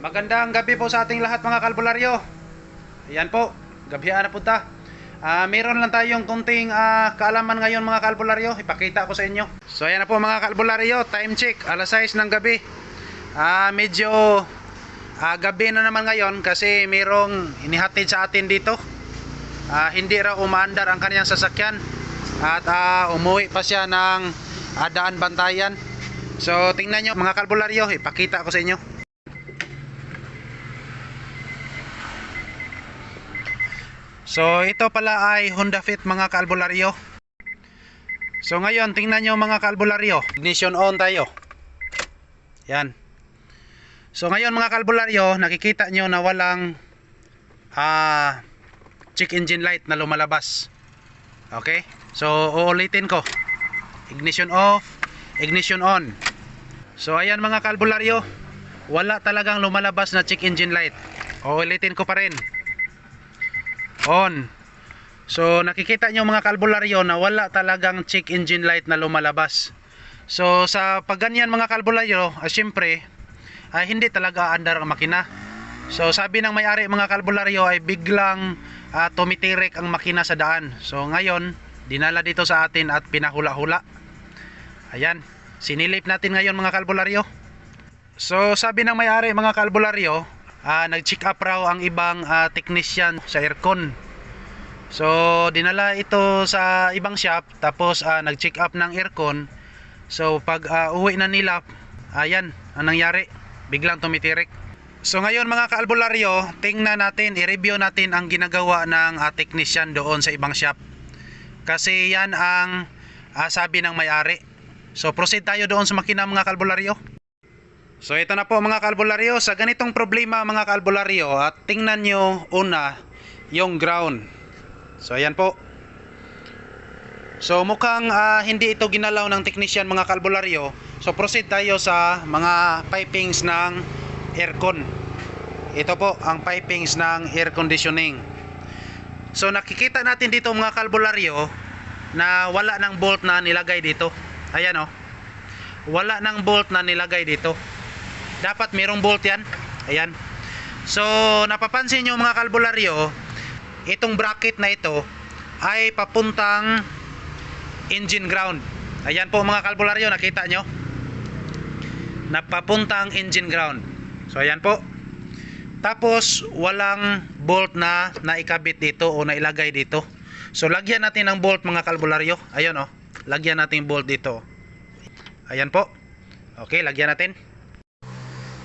Magandang gabi po sa ating lahat mga kalbularyo. Ayan po, gabihan na punta. Ah, meron lang tayong kunting ah, kaalaman ngayon mga kalbularyo. Ipakita ko sa inyo. So ayan na po mga kalbularyo, time check, alas 6 ng gabi. Ah, medyo ah, gabi na naman ngayon kasi merong inihatid sa atin dito. Ah, hindi raw umaandar ang kanyang sasakyan at ah, umuwi pa siya ng ah, daan bantayan. So tingnan nyo mga kalbularyo, ipakita ko sa inyo. So ito pala ay Honda Fit mga kalbularyo. So ngayon tingnan nyo mga kalbularyo. Ignition on tayo. Yan. So ngayon mga kalbularyo, nakikita nyo na walang ah check engine light na lumalabas. Okay? So uulitin ko. Ignition off, ignition on. So ayan mga kalbularyo, wala talagang lumalabas na check engine light. Uulitin ko pa rin on. So nakikita nyo mga kalbularyo na wala talagang check engine light na lumalabas. So sa pagganyan mga kalbularyo, ah, syempre ay hindi talaga andar ang makina. So sabi ng may-ari mga kalbularyo ay biglang ah, tumitirik ang makina sa daan. So ngayon, dinala dito sa atin at pinahula-hula. Ayan, sinilip natin ngayon mga kalbularyo. So sabi ng may-ari mga kalbularyo, ah, nag-check up raw ang ibang ah, technician sa aircon. So dinala ito sa ibang shop tapos ah, nag-check up ng aircon. So pag ah, uwi na nila, ayan ang nangyari, biglang tumitirik. So ngayon mga kaalbularyo, tingnan natin, i-review natin ang ginagawa ng ah, technician doon sa ibang shop. Kasi yan ang ah, sabi ng may-ari. So proceed tayo doon sa makina mga kalbularyo. So ito na po mga kalbularyo, sa ganitong problema mga kalbularyo at tingnan nyo una yung ground. So ayan po. So mukhang ah, hindi ito ginalaw ng technician mga kalbularyo. So proceed tayo sa mga pipings ng aircon. Ito po ang pipings ng air conditioning. So nakikita natin dito mga kalbularyo na wala ng bolt na nilagay dito. Ayan oh. Wala ng bolt na nilagay dito. Dapat merong bolt yan. Ayan. So napapansin nyo mga kalbularyo, itong bracket na ito ay papuntang engine ground. Ayan po mga kalbularyo, nakita nyo? Napapuntang engine ground. So ayan po. Tapos walang bolt na naikabit dito o nailagay dito. So lagyan natin ng bolt mga kalbularyo. Ayun oh. Lagyan natin bolt dito. Ayan po. Okay, lagyan natin.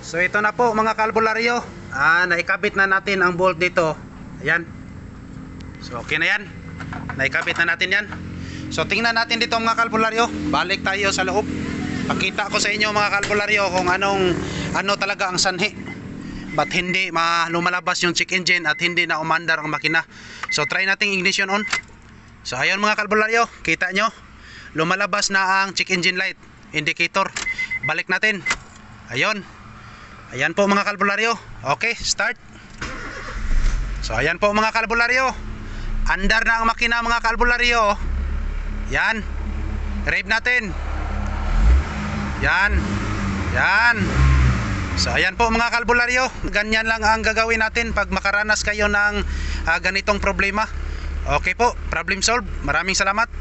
So ito na po mga kalbularyo. Ah, naikabit na natin ang bolt dito. Ayan. So okay na yan. Naikabit na natin yan. So tingnan natin dito mga kalbularyo. Balik tayo sa loob. Pakita ko sa inyo mga kalbularyo kung anong ano talaga ang sanhi. Ba't hindi ma lumalabas yung check engine at hindi na umandar ang makina. So try nating ignition on. So ayun mga kalbularyo, kita nyo. Lumalabas na ang check engine light indicator. Balik natin. Ayun. Ayan po mga kalbularyo. Okay, start. So ayan po mga kalbularyo. Andar na ang makina mga kalbularyo. Yan. Rave natin. Yan. Yan. So ayan po mga kalbularyo. Ganyan lang ang gagawin natin pag makaranas kayo ng ah, ganitong problema. Okay po, problem solved. Maraming salamat.